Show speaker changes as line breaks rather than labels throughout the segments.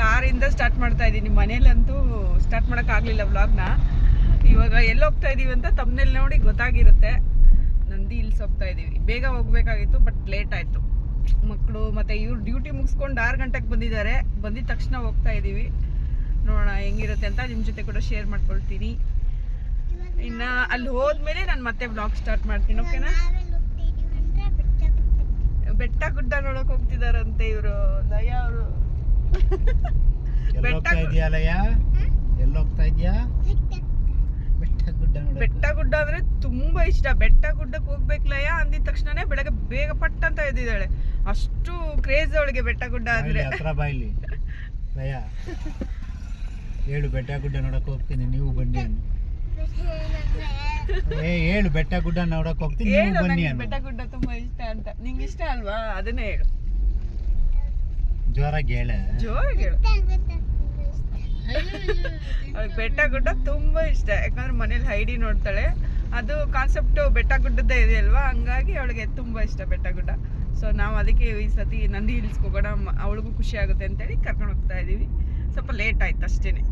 ಕಾರಿಂದ start ಮಾಡ್ತಾ ಇದ್ದೀನಿ ಮನೇಲಂತೂ start ಮಾಡೋಕ್ಕಾಗಲಿಲ್ಲ ವ್ಲಾಗ್ನ ಇವಾಗ ಎಲ್ಲಿ ಹೋಗ್ತಾ ಇದೀವಿ ಅಂತ ತಮ್ಮನೇಲಿ ನೋಡಿ ಗೊತ್ತಾಗಿರುತ್ತೆ. ನಂದಿ ಹಿಲ್ಸ್ ಹೋಗ್ತಾ ಇದೀವಿ. ಬೇಗ ಹೋಗ್ಬೇಕಾಗಿತ್ತು ಬಟ್ ಲೇಟ್ ಆಯಿತು. ಮಕ್ಕಳು ಮತ್ತು ಇವ್ರು ಡ್ಯೂಟಿ ಮುಗಿಸ್ಕೊಂಡು ಆರು ಗಂಟೆಗೆ ಬಂದಿದ್ದಾರೆ. ಬಂದಿದ ತಕ್ಷಣ ಹೋಗ್ತಾ ಇದ್ದೀವಿ ನೋಡೋಣ ಹೆಂಗಿರುತ್ತೆ ಅಂತ ನಿಮ್ಮ ಜೊತೆ ಕೂಡ ಶೇರ್ ಮಾಡ್ಕೊಳ್ತೀನಿ. ಇನ್ನು ಅಲ್ಲಿ ಹೋದ್ಮೇಲೆ ನಾನು ಮತ್ತೆ ಬ್ಲಾಗ್ ಸ್ಟಾರ್ಟ್ ಮಾಡ್ತೀನಿ ಓಕೆನಾ ಬೆಟ್ಟ ಗುಡ್ಡ ನೋಡೋಕೆ ಹೋಗ್ತಿದಾರಂತೆ ಇವರು. ದಯಾ ಅವರು. ಬೆಟ್ಟ
ಲಯ ಇದೆಯಲ್ಲಯ್ಯ? ಎಲ್ಲೋಗ್ತಾ ಇದೆಯಾ? ಬೆಟ್ಟ ಗುಡ್ಡ.
ಬೆಟ್ಟ ಗುಡ್ಡ ಅಂದ್ರೆ ತುಂಬಾ ಇಷ್ಟ. ಬೆಟ್ಟ ಗುಡ್ಡಕ್ಕೆ ಹೋಗ್ಬೇಕಲಯ್ಯ ಅಂದಿದ ತಕ್ಷಣನೇ ಬೆಳಗ್ಗೆ ಬೇಗ ಪಟ್ ಅಂತ ಎದ್ದಿದ್ದಾಳೆ. ಅಷ್ಟು ಕ್ರೇಜ್ ಅವಳಿಗೆ ಬೆಟ್ಟ ಗುಡ್ಡ ಅಂದ್ರೆ.
ಬಾಯ್ಲಿ, ಹತ್ರ ಬಾಯ್ಲಿ. ಲಯ ಹೇಳು ಬೆಟ್ಟ ಗುಡ್ಡ ನೋಡಕ್ ಹೋಗ್ತೀನಿ. ನೀವು ಬನ್ನಿ ಅನ್ನು ಏ ಹೇಳು ಬೆಟ್ಟ ಗುಡ್ಡ ನೋಡಕ್ ಹೋಗ್ತೀನಿ. ನೀವು
ಹೇಳು
ಬನ್ನಿ
ಬೆಟ್ಟ ಗುಡ್ಡ ತುಂಬಾ ಇಷ್ಟ ಅಂತ. ನಿಂಗೆ ಇಷ್ಟ ಅಲ್ವಾ? ಅದನ್ನೇ ಹೇಳು.
ಜೋರಾಗಿ ಹೇಳ.
ಜೋರಾಗಿ ಹೇಳು. ಅವಳಿಗೆ ಬೆಟ್ಟ ಗುಡ್ಡ ತುಂಬಾ ಇಷ್ಟ. ಯಾಕಂದ್ರೆ ಮನೇಲಿ ಹೈಡಿ ನೋಡ್ತಾಳೆ. ಅದು ಕಾನ್ಸೆಪ್ಟ್ ಬೆಟ್ಟ ಗುಡ್ಡದ್ದೇ ಇದೆ ಅಲ್ವಾ? ಹಂಗಾಗಿ ಅವಳಿಗೆ ತುಂಬಾ ಇಷ್ಟ ಬೆಟ್ಟ ಗುಡ್ಡ. ಸೊ ನಾವು ಅದಕ್ಕೆ ಈ ಸತಿ ನಂದಿ ಹಿಲ್ಸ್ಗೆ ಹೋಗೋಣ. ಅವಳಿಗೂ ಖುಷಿ ಆಗುತ್ತೆ ಅಂತೇಳಿ ಕರ್ಕೊಂಡು ಹೋಗ್ತಾ ಇದೀವಿ. ಸ್ವಲ್ಪ ಲೇಟ್ ಆಯ್ತು ಅಷ್ಟೇನೆ.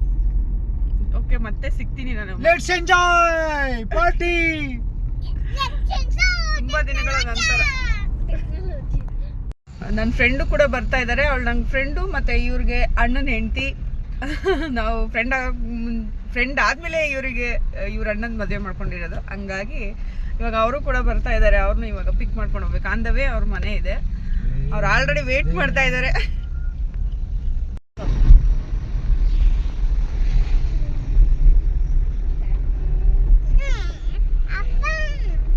ಓಕೆ ಮತ್ತೆ ಸಿಗ್ತೀನಿ ನಾನು.
ಲೆಟ್ಸ್ ಎಂಜಾಯ್ ಪಾರ್ಟಿ
ತುಂಬಾ ದಿನಗಳ ನಂತರ. ನನ್ನ ಫ್ರೆಂಡು ಕೂಡ ಬರ್ತಾ ಇದ್ದಾರೆ ಅವಳು ನನ್ನ ಫ್ರೆಂಡು ಮತ್ತೆ ಇವ್ರಿಗೆ ಅಣ್ಣನ ಹೆಂಡತಿ. ನಾವು ಫ್ರೆಂಡ್ ಫ್ರೆಂಡ್ ಆದಮೇಲೆ ಇವರಿಗೆ ಇವ್ರ ಅಣ್ಣನ ಮದುವೆ ಮಾಡ್ಕೊಂಡಿರೋದು. ಹಂಗಾಗಿ ಇವಾಗ ಅವರು ಕೂಡ ಬರ್ತಾ ಇದ್ದಾರೆ ಅವ್ರನ್ನ ಇವಾಗ ಪಿಕ್ ಮಾಡ್ಕೊಂಡು ಹೋಗ್ಬೇಕು. ಆನ್ ದ ವೇ ಅವ್ರ ಮನೆ ಇದೆ. ಅವ್ರು ಆಲ್ರೆಡಿ ವೇಟ್ ಮಾಡ್ತಾ ಇದ್ದಾರೆ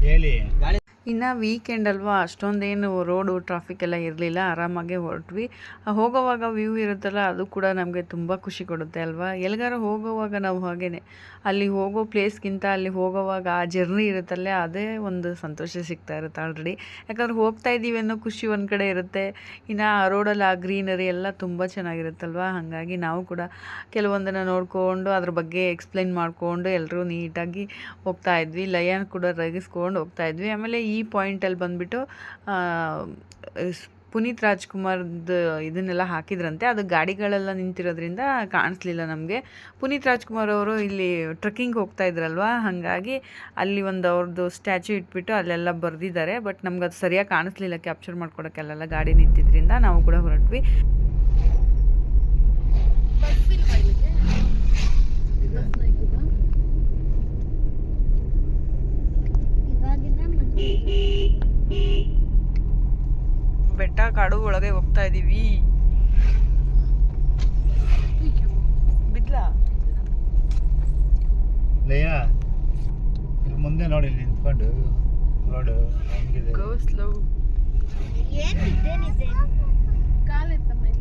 ಹೇಳಿ.
ಇನ್ನು ವೀಕೆಂಡ್ ಅಲ್ವಾ, ಅಷ್ಟೊಂದೇನು ರೋಡು ಟ್ರಾಫಿಕ್ ಎಲ್ಲ ಇರಲಿಲ್ಲ, ಆರಾಮಾಗೆ ಹೊರಟ್ವಿ. ಹೋಗೋವಾಗ ವ್ಯೂ ಇರುತ್ತಲ್ಲ, ಅದು ಕೂಡ ನಮಗೆ ತುಂಬ ಖುಷಿ ಕೊಡುತ್ತೆ ಅಲ್ವಾ? ಎಲ್ಲಿಗಾರ ಹೋಗೋವಾಗ ನಾವು ಹಾಗೇ ಅಲ್ಲಿ ಹೋಗೋ ಪ್ಲೇಸ್ಗಿಂತ ಅಲ್ಲಿ ಹೋಗೋವಾಗ ಆ ಜರ್ನಿ ಇರುತ್ತಲ್ಲ, ಅದೇ ಒಂದು ಸಂತೋಷ ಸಿಗ್ತಾ ಇರುತ್ತೆ ಆಲ್ರೆಡಿ ಯಾಕಂದ್ರೆ ಹೋಗ್ತಾ ಇದ್ದೀವಿ ಅನ್ನೋ ಖುಷಿ ಒಂದು ಕಡೆ ಇರುತ್ತೆ. ಇನ್ನು ಆ ರೋಡಲ್ಲಿ ಆ ಗ್ರೀನರಿ ಎಲ್ಲ ತುಂಬ ಚೆನ್ನಾಗಿರುತ್ತಲ್ವಾ? ಹಾಗಾಗಿ ನಾವು ಕೂಡ ಕೆಲವೊಂದನ್ನು ನೋಡಿಕೊಂಡು, ಅದ್ರ ಬಗ್ಗೆ ಎಕ್ಸ್ಪ್ಲೈನ್ ಮಾಡಿಕೊಂಡು ಎಲ್ಲರೂ ನೀಟಾಗಿ ಹೋಗ್ತಾ ಇದ್ವಿ. ಲಯನ್ ಕೂಡ ರಗಿಸ್ಕೊಂಡು ಹೋಗ್ತಾ ಇದ್ವಿ. ಆಮೇಲೆ ಈ ಪಾಯಿಂಟಲ್ಲಿ ಬಂದುಬಿಟ್ಟು ಪುನೀತ್ ರಾಜ್ಕುಮಾರ್ದ ಇದನ್ನೆಲ್ಲ ಹಾಕಿದ್ರಂತೆ. ಅದು ಗಾಡಿಗಳೆಲ್ಲ ನಿಂತಿರೋದ್ರಿಂದ ಕಾಣಿಸ್ಲಿಲ್ಲ ನಮಗೆ. ಪುನೀತ್ ರಾಜ್ಕುಮಾರ್ ಅವರು ಇಲ್ಲಿ ಟ್ರೆಕ್ಕಿಂಗ್ ಹೋಗ್ತಾ ಇದ್ರಲ್ವ? ಹಾಗಾಗಿ ಅಲ್ಲಿ ಒಂದು ಅವ್ರದ್ದು ಸ್ಟ್ಯಾಚು ಇಟ್ಬಿಟ್ಟು ಅಲ್ಲೆಲ್ಲ ಬರೆದಿದ್ದಾರೆ. ಬಟ್ ನಮ್ಗೆ ಅದು ಸರಿಯಾಗಿ ಕಾಣಿಸ್ಲಿಲ್ಲ, ಕ್ಯಾಪ್ಚರ್ ಮಾಡ್ಕೊಡೋಕ್ಕೆಲ್ಲ ಗಾಡಿ ನಿಂತಿದ್ರಿಂದ ನಾವು ಕೂಡ ಹೊರಟ್ವಿ. ಬೆಟ್ಟ ಕಾಡು ಒಳಗೆ ಹೋಗ್ತಾ ಇದೀವಿ. ಬಿದ್ಲಾ?
ಲಯ ಇಲ್ಲಿ ಮುಂದೆ ನೋಡಿ ಇಲ್ಲಿ ನಿಂತ್ಕೊಂಡು. ರೋಡು ಹೆಂಗಿದೆ?
ಗೋ ಸ್ಲೋ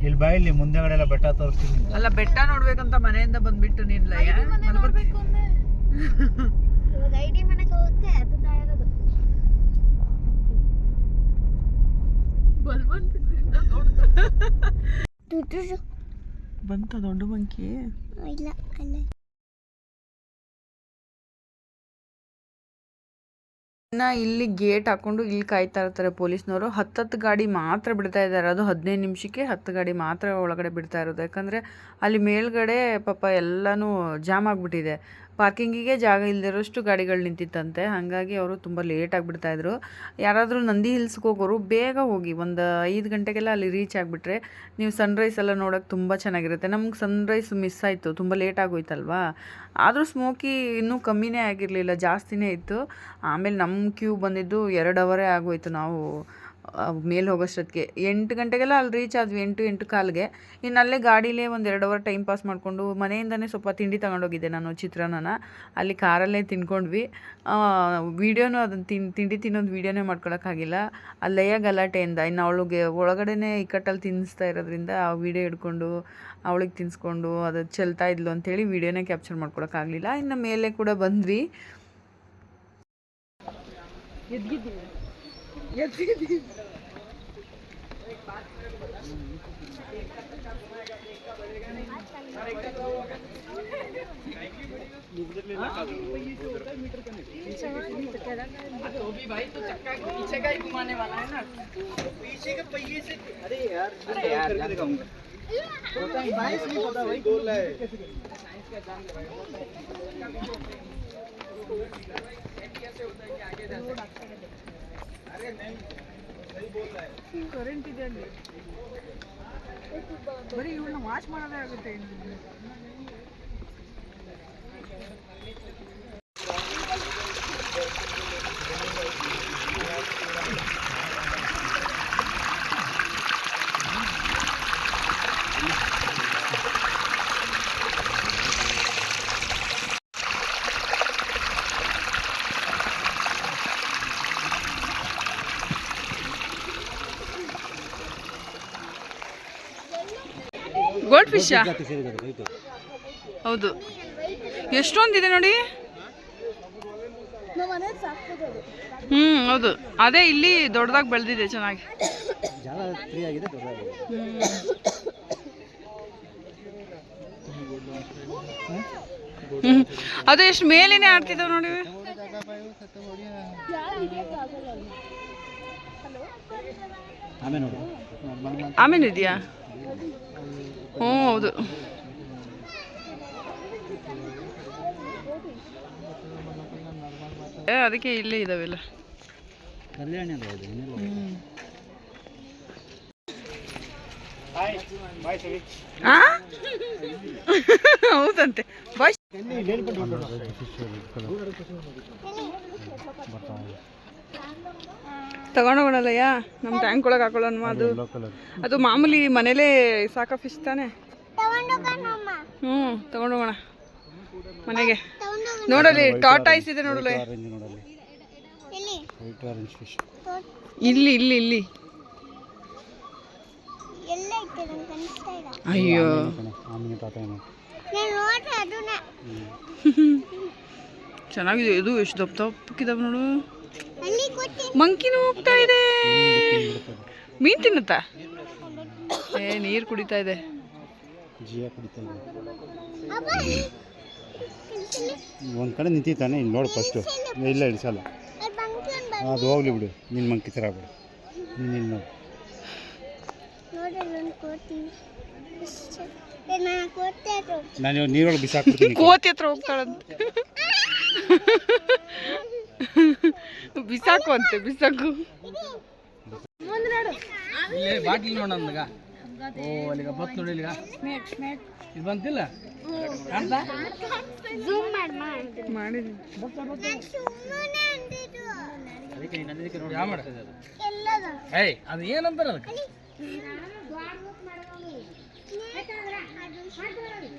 ಇಲ್ಲಿ ಬಾ ಇಲ್ಲಿ ಮುಂದೆಗಡೆ ಎಲ್ಲ ಬೆಟ್ಟ ತೋರಿಸ್ತೀನಿ ನಿಂಗೆ.
ಅಲ್ಲ ಬೆಟ್ಟ ನೋಡ್ಬೇಕಂತ ಮನೆಯಿಂದ ಬಂದ್ಬಿಟ್ಟು ನೀನ್ ಲಯ.
ಐಡಿ ಮನೆಗೆ ಹೋಗುತ್ತೆ ಅದು ತಾಯಿರೋದು ದುಡ್ಡು
ಬಂತ ದೊಡ್ಡ ಮಂಕಿ
ಇಲ್ಲ ಅಲ್ಲ.
ಇನ್ನ ಇಲ್ಲಿ ಗೇಟ್ ಹಾಕೊಂಡು ಇಲ್ಲಿ ಕಾಯ್ತಾ ಇರ್ತಾರೆ ಪೊಲೀಸ್ನವರು. ಹತ್ತತ್ತು ಗಾಡಿ ಮಾತ್ರ ಬಿಡ್ತಾ ಇದ್ದಾರೆ. ಅದು ಹದಿನೈದು ನಿಮಿಷಕ್ಕೆ ಹತ್ತು ಗಾಡಿ ಮಾತ್ರ ಒಳಗಡೆ ಬಿಡ್ತಾ ಇರೋದು. ಯಾಕಂದ್ರೆ ಅಲ್ಲಿ ಮೇಲ್ಗಡೆ ಪಾಪ ಎಲ್ಲನೂ ಜಾಮ್ ಆಗಿಬಿಟ್ಟಿದೆ. ಪಾರ್ಕಿಂಗಿಗೆ ಜಾಗ ಇಲ್ಲದಿರೋಷ್ಟು ಗಾಡಿಗಳು ನಿಂತಿತ್ತಂತೆ. ಹಾಗಾಗಿ ಅವರು ತುಂಬ ಲೇಟ್ ಆಗಿಬಿಡ್ತಾ ಇದ್ರು. ಯಾರಾದರೂ ನಂದಿ ಹಿಲ್ಸ್ಗೆ ಹೋಗೋರು ಬೇಗ ಹೋಗಿ ಒಂದು ಐದು ಗಂಟೆಗೆಲ್ಲ ಅಲ್ಲಿ ರೀಚ್ ಆಗಿಬಿಟ್ರೆ ನೀವು ಸನ್ರೈಸ್ ಎಲ್ಲ ನೋಡೋಕೆ ತುಂಬ ಚೆನ್ನಾಗಿರುತ್ತೆ. ನಮ್ಗೆ ಸನ್ರೈಸ್ ಮಿಸ್ ಆಯಿತು. ತುಂಬ ಲೇಟ್ ಆಗೋಯ್ತಲ್ವಾ? ಆದರೂ ಸ್ಮೋಕಿ ಇನ್ನೂ ಕಮ್ಮಿನೇ ಆಗಿರಲಿಲ್ಲ. ಜಾಸ್ತಿನೇ ಇತ್ತು. ಆಮೇಲೆ ನಮ್ಮ ಕ್ಯೂ ಬಂದಿದ್ದು ಎರಡು ಅವರೇ ಆಗೋಯ್ತು ನಾವು. ಮೇಲೆ ಹೋಗೋಷ್ಟೊತ್ತಿಗೆ ಎಂಟು ಗಂಟೆಗೆಲ್ಲ ಅಲ್ಲಿ ರೀಚ್ ಆದ್ವಿ, ಎಂಟು ಎಂಟು ಕಾಲಿಗೆ. ಇನ್ನು ಅಲ್ಲೇ ಗಾಡೀಲೇ ಒಂದು ಎರಡು ಅವರ್ ಟೈಮ್ ಪಾಸ್ ಮಾಡಿಕೊಂಡು ಮನೆಯಿಂದನೇ ಸ್ವಲ್ಪ ತಿಂಡಿ ತಗೊಂಡೋಗಿದ್ದೆ ನಾನು ಚಿತ್ರಾನ್ನನ. ಅಲ್ಲಿ ಕಾರಲ್ಲೇ ತಿನ್ಕೊಂಡ್ವಿ ವೀಡಿಯೋನೂ ಅದನ್ನು ತಿನ್, ತಿಂಡಿ ತಿನ್ನೋದು ವೀಡಿಯೋನೇ ಮಾಡ್ಕೊಳಕ್ಕಾಗಿಲ್ಲ ಅಲ್ಲಯ್ಯ ಗಲಾಟೆಯಿಂದ ಇನ್ನು ಅವಳಿಗೆ ಒಳಗಡೆನೇ ಇಕ್ಕಟ್ಟಲ್ಲಿ ತಿನ್ನಿಸ್ತಾ ಇರೋದ್ರಿಂದ ಆ ವೀಡಿಯೋ ಹಿಡ್ಕೊಂಡು, ಅವಳಿಗೆ ತಿನ್ನಿಸ್ಕೊಂಡು ಅದು ಚೆಲ್ತಾ ಇದ್ಲು ಅಂಥೇಳಿ ವೀಡಿಯೋನೇ ಕ್ಯಾಪ್ಚರ್ ಮಾಡ್ಕೊಳಕ್ಕಾಗಲಿಲ್ಲ ಇನ್ನು ಮೇಲೆ ಕೂಡ ಬಂದ್ವಿ.
ये दी दी तो भी भाई तो चक्का
पीछे का ही घुमाने वाला है ना पीछे के पहिए से अरे यार
अरे यार करके दिखाऊँगा होता है
बाईस नहीं होता भाई गोल है साइंस का एग्ज़ाम ले
भाई कैसे होता है कि
आगे जा सकते
ಕರೆಂಟ್ ಇದೆ ಅಲ್ಲಿ ಬರೀ ಇವಳನ್ನ ವಾಚ್ ಮಾಡೋದೇ ಆಗುತ್ತೆ. ಫಿಶಾ ಹೌದು. ಎಷ್ಟೊಂದಿದೆ ನೋಡಿ? ಹ್ಮ್ ಹೌದು. ಅದೇ ಇಲ್ಲಿ ದೊಡ್ಡದಾಗಿ ಬೆಳೆದಿದೆ ಚೆನ್ನಾಗಿ. ಅದು ಎಷ್ಟು ಮೇಲೇನೆ ಆಡ್ತಿದ್ದಾವೆ ನೋಡು?
ಆಮೇಲೆ
ಇದೆಯಾ? ಹ್ಞೂ ಹೌದು ಏ, ಅದಕ್ಕೆ ಇಲ್ಲೇ ಇದಾವೆಲ್ಲ
ಕಲ್ಯಾಣಿ ಅಲ್ಲ ಇದು ಏನಿಲ್ಲ ಬಾಯ್ ಸರಿ
ಆ? ಹೌದಂತೆ ಬಾಯ್ ತಗೊಂಡೋಗೋಣಲ್ಲಯ್ಯ? ನಮ್ಮ ಟ್ಯಾಂಕ್ ಒಳಗೆ ಹಾಕೊಳ್ಳೋಣ ಅದು. ಅದು ಮಾಮೂಲಿ ಮನೇಲೇ ಸಾಕ ಫಿಶ್ ತಾನೆ.
ಹ್ಮ್
ಹ್ಞೂ ತಗೊಂಡೋಗೋಣ. ಮನೆಗೆ. ನೋಡಲಿ ಟಾಟಾಯ್ಸ್ ಇದೆ ನೋಡಲಿ ಇಲ್ಲಿ ಇಲ್ಲಿ ಇಲ್ಲಿ. ಅಯ್ಯೋ. ಚೆನ್ನಾಗಿದೆ ಇದು ಎಷ್ಟು ದಪ್ಪ ದಪ್ಪಕ್ಕಿದಾವೆ ನೋಡು. ಮಂಕಿನೂ ಹೋಗ್ತಾ ಇದೆ. ಮೀನ್ ತಿನ್ನುತ್ತಾ? ಏ ನೀರು ಕುಡಿತಾ ಇದೆ.
ಒಂದ್ ಕುಡಿತಾ ಇದೆ.
ಅಪ್ಪ ಕನ್ಸಲ್ಲಿ
ಒಂದು ಕಡೆ ನಿಂತಿದ್ದಾನೆ ಇಲ್ಲಿ ನೋಡು ಫಸ್ಟು ಇಲ್ಲ ಇಳಿಸಲ್ಲ ಅದು ಹೋಗ್ಲಿ ಬಿಡು ನಿನ್ನ ಮಂಕಿ ಥರ ಬಿಡು ನೀನು ಇಲ್ಲಿ ನೋಡು.
ನಾನು ಕೋತಿ. ಅದು
ನಾನು ಇವಾಗ ನೀರೊಳಗೆ ಬಿಸಾಕ್ಬಿಡ್ತೀನಿ.
ಕೋತಿ ಹತ್ರ ಹೋಗ್ತಾಳಂತೆ. ಬಿಸಾಕು ಅಂತೆ ಬಿಸಾಕು.
ಇಲ್ಲಿ ಬಾಟ್ಲಿ ನೋಡ ಓ ಅಲ್ಲಿಗ ಬತ್ ನೋಡಿ ಇಲ್ಲಿಗ. ಇದು ಬಂತಿಲ್ಲ?
ಮಾಡಿದ್ವಿ.
ಏಯ್ ಅದು ಏನಂತಾರ ಅದಕ್ಕೆ?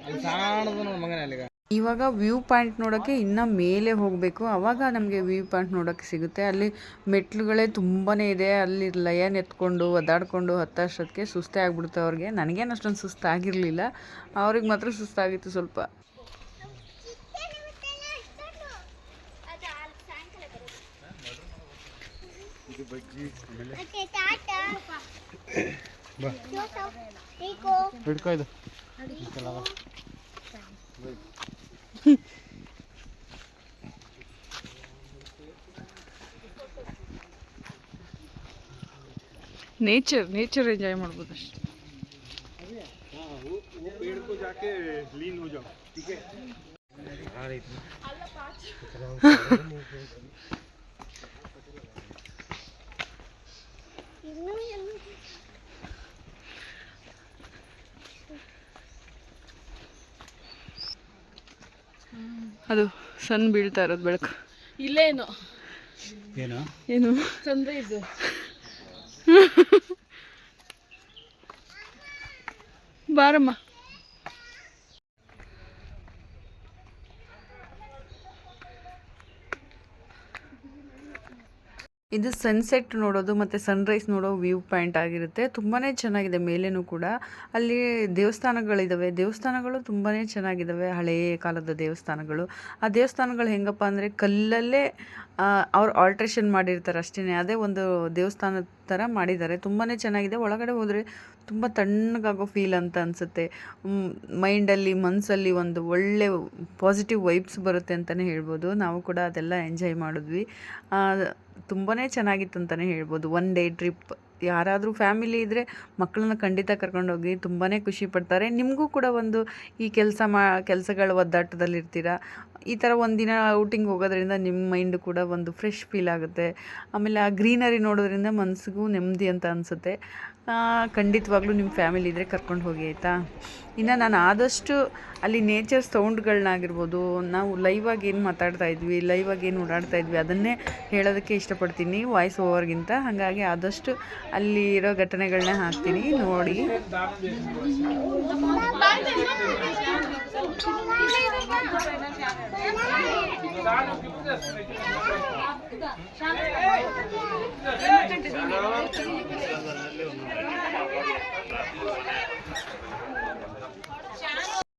ಅಲ್ಲಿ ಸಾಣದು ನೋಡು ಮಗನ ಅಲ್ಲಿಗ.
ಇವಾಗ ವ್ಯೂ ಪಾಯಿಂಟ್ ನೋಡೋಕ್ಕೆ ಇನ್ನೂ ಮೇಲೆ ಹೋಗಬೇಕು. ಆವಾಗ ನಮಗೆ ವ್ಯೂ ಪಾಯಿಂಟ್ ನೋಡೋಕ್ಕೆ ಸಿಗುತ್ತೆ. ಅಲ್ಲಿ ಮೆಟ್ಲುಗಳೇ ತುಂಬಾ ಇದೆ. ಅಲ್ಲಿ ಲಯನ್ ಎತ್ಕೊಂಡು, ಒದ್ದಾಡ್ಕೊಂಡು ಹತ್ತಷ್ಟೊತ್ತಿಗೆ ಸುಸ್ತೇ ಆಗ್ಬಿಡುತ್ತೆ ಅವ್ರಿಗೆ. ನನಗೇನು ಅಷ್ಟೊಂದು ಸುಸ್ತಾಗಿರಲಿಲ್ಲ. ಅವ್ರಿಗೆ ಮಾತ್ರ ಸುಸ್ತಾಗಿತ್ತು ಸ್ವಲ್ಪ.
ಮತ್ತೆ
ನೇಚರ್ ನೇಚರ್ ಎಂಜಾಯ್ ಮಾಡ್ಬೋದು ಅಷ್ಟೇ. ಅದು ಸನ್ ಬೀಳ್ತಾ ಇರೋದು ಬೆಳಕು.
ಇಲ್ಲೇನು?
ಏನು?
ಏನು?
ಸನ್ರೈಸ್
ಬಾರಮ್ಮ ಇದು ಸನ್ಸೆಟ್ ನೋಡೋದು ಮತ್ತು ಸನ್ರೈಸ್ ನೋಡೋ ವ್ಯೂ ಪಾಯಿಂಟ್ ಆಗಿರುತ್ತೆ. ತುಂಬಾ ಚೆನ್ನಾಗಿದೆ ಮೇಲೇನೂ ಕೂಡ. ಅಲ್ಲಿ ದೇವಸ್ಥಾನಗಳಿದ್ದಾವೆ ದೇವಸ್ಥಾನಗಳು ತುಂಬಾ ಚೆನ್ನಾಗಿದ್ದಾವೆ ಹಳೆಯ ಕಾಲದ ದೇವಸ್ಥಾನಗಳು. ಆ ದೇವಸ್ಥಾನಗಳು ಹೆಂಗಪ್ಪ ಅಂದರೆ ಕಲ್ಲಲ್ಲೇ ಅವ್ರು ಆಲ್ಟ್ರೇಷನ್ ಮಾಡಿರ್ತಾರೆ ಅಷ್ಟೇ ಅದೇ ಒಂದು ದೇವಸ್ಥಾನದ ಥರ ಮಾಡಿದ್ದಾರೆ. ತುಂಬಾ ಚೆನ್ನಾಗಿದೆ. ಒಳಗಡೆ ಹೋದರೆ ತುಂಬ ತಣ್ಣಗಾಗೋ ಫೀಲ್ ಅಂತ ಅನಿಸುತ್ತೆ. ಮೈಂಡಲ್ಲಿ ಮನಸ್ಸಲ್ಲಿ ಒಂದು ಒಳ್ಳೆ ಪಾಸಿಟಿವ್ ವೈಬ್ಸ್ ಬರುತ್ತೆ ಅಂತಲೇ ಹೇಳ್ಬೋದು. ನಾವು ಕೂಡ ಅದೆಲ್ಲ ಎಂಜಾಯ್ ಮಾಡಿದ್ವಿ. ತುಂಬಾ ಚೆನ್ನಾಗಿತ್ತು ಅಂತಲೇ ಹೇಳ್ಬೋದು. ಒನ್ ಡೇ ಟ್ರಿಪ್ ಯಾರಾದರೂ ಫ್ಯಾಮಿಲಿ ಇದ್ದರೆ ಮಕ್ಕಳನ್ನ ಖಂಡಿತ ಕರ್ಕೊಂಡೋಗಿ ತುಂಬಾ ಖುಷಿ ಪಡ್ತಾರೆ. ನಿಮಗೂ ಕೂಡ ಒಂದು ಈ ಕೆಲಸ ಮಾ, ಕೆಲಸಗಳ ಒದ್ದಾಟದಲ್ಲಿರ್ತೀರ? ಈ ಥರ ಒಂದಿನ ಔಟಿಂಗ್ ಹೋಗೋದ್ರಿಂದ ನಿಮ್ಮ ಮೈಂಡು ಕೂಡ ಒಂದು ಫ್ರೆಶ್ ಫೀಲ್ ಆಗುತ್ತೆ. ಆಮೇಲೆ ಆ ಗ್ರೀನರಿ ನೋಡೋದ್ರಿಂದ ಮನಸ್ಸಿಗೂ ನೆಮ್ಮದಿ ಅಂತ ಅನಿಸುತ್ತೆ. ಖಂಡಿತವಾಗ್ಲೂ ನಿಮ್ಮ ಫ್ಯಾಮಿಲಿ ಇದ್ದರೆ ಕರ್ಕೊಂಡು ಹೋಗಿ ಆಯಿತಾ? ಇನ್ನು ನಾನು ಆದಷ್ಟು ಅಲ್ಲಿ ನೇಚರ್ ಸೌಂಡ್ಗಳನ್ನಾಗಿರ್ಬೋದು ನಾವು ಲೈವಾಗಿ ಏನು ಮಾತಾಡ್ತಾ ಇದ್ವಿ ಲೈವಾಗಿ ಏನು ಓಡಾಡ್ತಾ ಇದ್ವಿ, ಅದನ್ನೇ ಹೇಳೋದಕ್ಕೆ ಇಷ್ಟಪಡ್ತೀನಿ. ವಾಯ್ಸ್ ಓವರ್ಗಿಂತ ಹಾಗಾಗಿ ಆದಷ್ಟು ಅಲ್ಲಿ ಇರೋ ಘಟನೆಗಳನ್ನ ಹಾಕ್ತೀನಿ, ನೋಡಿ.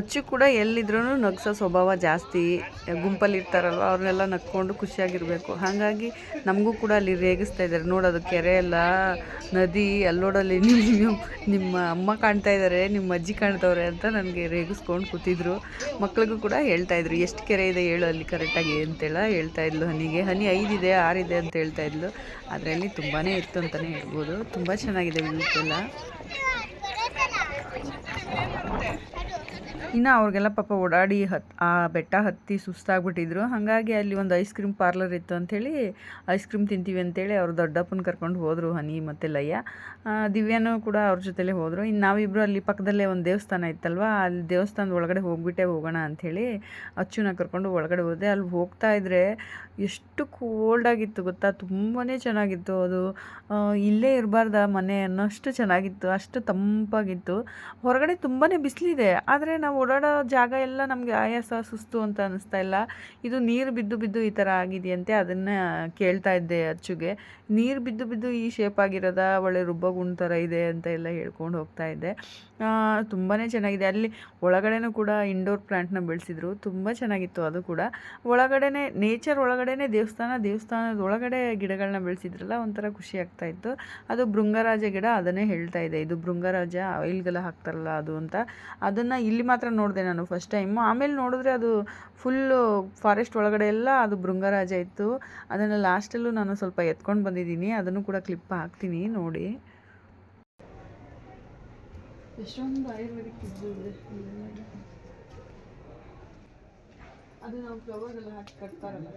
ಅಚ್ಚು ಕೂಡ ಎಲ್ಲಿದ್ರೂ ನಗ್ಸೋ ಸ್ವಭಾವ ಜಾಸ್ತಿ ಗುಂಪಲ್ಲಿ ಇರ್ತಾರಲ್ವ ಅವ್ರನ್ನೆಲ್ಲ ನಕ್ಕೊಂಡು ಖುಷಿಯಾಗಿರಬೇಕು. ಹಾಗಾಗಿ ನಮಗೂ ಕೂಡ ಅಲ್ಲಿ ರೇಗಿಸ್ತಾ ಇದ್ದಾರೆ. ನೋಡೋದು ಕೆರೆ ಎಲ್ಲ ನದಿ, ಅಲ್ಲೋಡಲ್ಲಿ ನಿಮ್ಮ ನಿಮ್ಮ ಅಮ್ಮ ಕಾಣ್ತಾ ಇದ್ದಾರೆ ನಿಮ್ಮ ಅಜ್ಜಿ ಕಾಣ್ತವ್ರೆ ಅಂತ ನನಗೆ ರೇಗಿಸ್ಕೊಂಡು ಕೂತಿದ್ರು. ಮಕ್ಳಿಗೂ ಕೂಡ ಹೇಳ್ತಾ ಇದ್ರು, ಎಷ್ಟು ಕೆರೆ ಇದೆ ಹೇಳು ಅಲ್ಲಿ ಕರೆಕ್ಟಾಗಿ ಅಂತೇಳ ಹೇಳ್ತಾ ಇದ್ಲು ಹನಿಗೆ. ಹನಿ ಐದಿದೆ ಆರಿದೆ ಅಂತ ಹೇಳ್ತಾ ಇದ್ಲು. ಅದರಲ್ಲಿ ತುಂಬಾ ಇತ್ತು ಅಂತಲೇ ಹೇಳ್ಬೋದು. ತುಂಬ ಚೆನ್ನಾಗಿದೆ ಎಲ್ಲ. ಇನ್ನು ಅವ್ರಿಗೆಲ್ಲ ಪಾಪ ಓಡಾಡಿ ಹತ್, ಆ ಬೆಟ್ಟ ಹತ್ತಿ ಸುಸ್ತಾಗ್ಬಿಟ್ಟಿದ್ರು. ಹಾಗಾಗಿ ಅಲ್ಲಿ ಒಂದು ಐಸ್ ಕ್ರೀಮ್ ಪಾರ್ಲರ್ ಇತ್ತು ಅಂಥೇಳಿ ಐಸ್ ಕ್ರೀಮ್ ತಿಂತೀವಿ ಅಂತೇಳಿ ಅವ್ರು ದೊಡ್ಡಪ್ಪನ ಕರ್ಕೊಂಡು ಹೋದರು, ಹನಿ ಮತ್ತು ಲಯ್ಯ. ದಿವ್ಯಾನೂ ಕೂಡ ಅವ್ರ ಜೊತೆಲೇ ಹೋದರು. ಇನ್ನು ನಾವಿಬ್ಬರು ಅಲ್ಲಿ ಪಕ್ಕದಲ್ಲೇ ಒಂದು ದೇವಸ್ಥಾನ ಇತ್ತಲ್ವ, ಅಲ್ಲಿ ದೇವಸ್ಥಾನದ ಒಳಗಡೆ ಹೋಗ್ಬಿಟ್ಟೆ ಹೋಗೋಣ ಅಂಥೇಳಿ ಅಚ್ಚುನ ಕರ್ಕೊಂಡು ಒಳಗಡೆ ಹೋದೆ. ಅಲ್ಲಿ ಹೋಗ್ತಾ ಇದ್ರೆ ಎಷ್ಟು ಕೋಲ್ಡಾಗಿತ್ತು ಗೊತ್ತಾ? ತುಂಬಾ ಚೆನ್ನಾಗಿತ್ತು ಅದು. ಇಲ್ಲೇ ಇರಬಾರ್ದ ಮನೆ ಅನ್ನೋಷ್ಟು ಚೆನ್ನಾಗಿತ್ತು, ಅಷ್ಟು ತಂಪಾಗಿತ್ತು. ಹೊರಗಡೆ ತುಂಬಾ ಬಿಸಿಲಿದೆ. ಆದರೆ ನಾವು ಓಡಾಡೋ ಜಾಗ ಎಲ್ಲ ನಮಗೆ ಆಯಾಸ, ಸುಸ್ತು ಅಂತ ಅನ್ನಿಸ್ತಾ ಇಲ್ಲ. ಇದು ನೀರು ಬಿದ್ದು ಬಿದ್ದು ಈ ಥರ ಆಗಿದೆಯಂತೆ ಅದನ್ನು ಕೇಳ್ತಾ ಇದ್ದೆ ಅಚ್ಚುಗೆ. ನೀರು ಬಿದ್ದು ಬಿದ್ದು ಈ ಶೇಪ್ ಆಗಿರೋದ, ಒಳ್ಳೆ ರುಬ್ಬಗುಂಡ್ ಥರ ಇದೆ ಅಂತ ಎಲ್ಲ ಹೇಳ್ಕೊಂಡು ಹೋಗ್ತಾ ಇದ್ದೆ. ತುಂಬಾ ಚೆನ್ನಾಗಿದೆ. ಅಲ್ಲಿ ಒಳಗಡೆನೂ ಕೂಡ ಇಂಡೋರ್ ಪ್ಲ್ಯಾಂಟ್ನ ಬೆಳೆಸಿದ್ರು. ತುಂಬ ಚೆನ್ನಾಗಿತ್ತು ಅದು ಕೂಡ. ಒಳಗಡೆ ನೇಚರ್ ಒಳಗಡೆನೆ ದೇವಸ್ಥಾನ ದೇವಸ್ಥಾನದ ಒಳಗಡೆ ಗಿಡಗಳನ್ನ ಬೆಳೆಸಿದ್ರಲ್ಲ ಒಂಥರ ಖುಷಿ ಆಗ್ತಾ ಇತ್ತು. ಅದು ಭೃಂಗರಾಜ ಗಿಡ ಅದನ್ನೇ ಹೇಳ್ತಾ ಇದೆ. ಇದು ಭೃಂಗರಾಜ ಆಯಿಲ್ಗೆಲ್ಲ ಹಾಕ್ತಾರಲ್ಲ ಅದು ಅಂತ. ಅದನ್ನು ಇಲ್ಲಿ ಮಾತ್ರ ನೋಡಿದೆ ನಾನು ಫಸ್ಟ್ ಟೈಮು. ಆಮೇಲೆ ನೋಡಿದ್ರೆ ಅದು ಫುಲ್ಲು ಫಾರೆಸ್ಟ್ ಒಳಗಡೆ ಎಲ್ಲ ಅದು ಭೃಂಗರಾಜ ಇತ್ತು. ಅದನ್ನು ಲಾಸ್ಟಲ್ಲೂ ನಾನು ಸ್ವಲ್ಪ ಎತ್ಕೊಂಡು ಬಂದಿದ್ದೀನಿ. ಅದನ್ನು ಕೂಡ ಕ್ಲಿಪ್ ಹಾಕ್ತೀನಿ ನೋಡಿ. ಎಷ್ಟೊಂದು ಆಯುರ್ವೇದಿಕ್ ಅದು ನಾವು ಫ್ಲವರ್ ಎಲ್ಲ ಹಾಕಿ ಕಟ್ತಾರಲ್ಲ?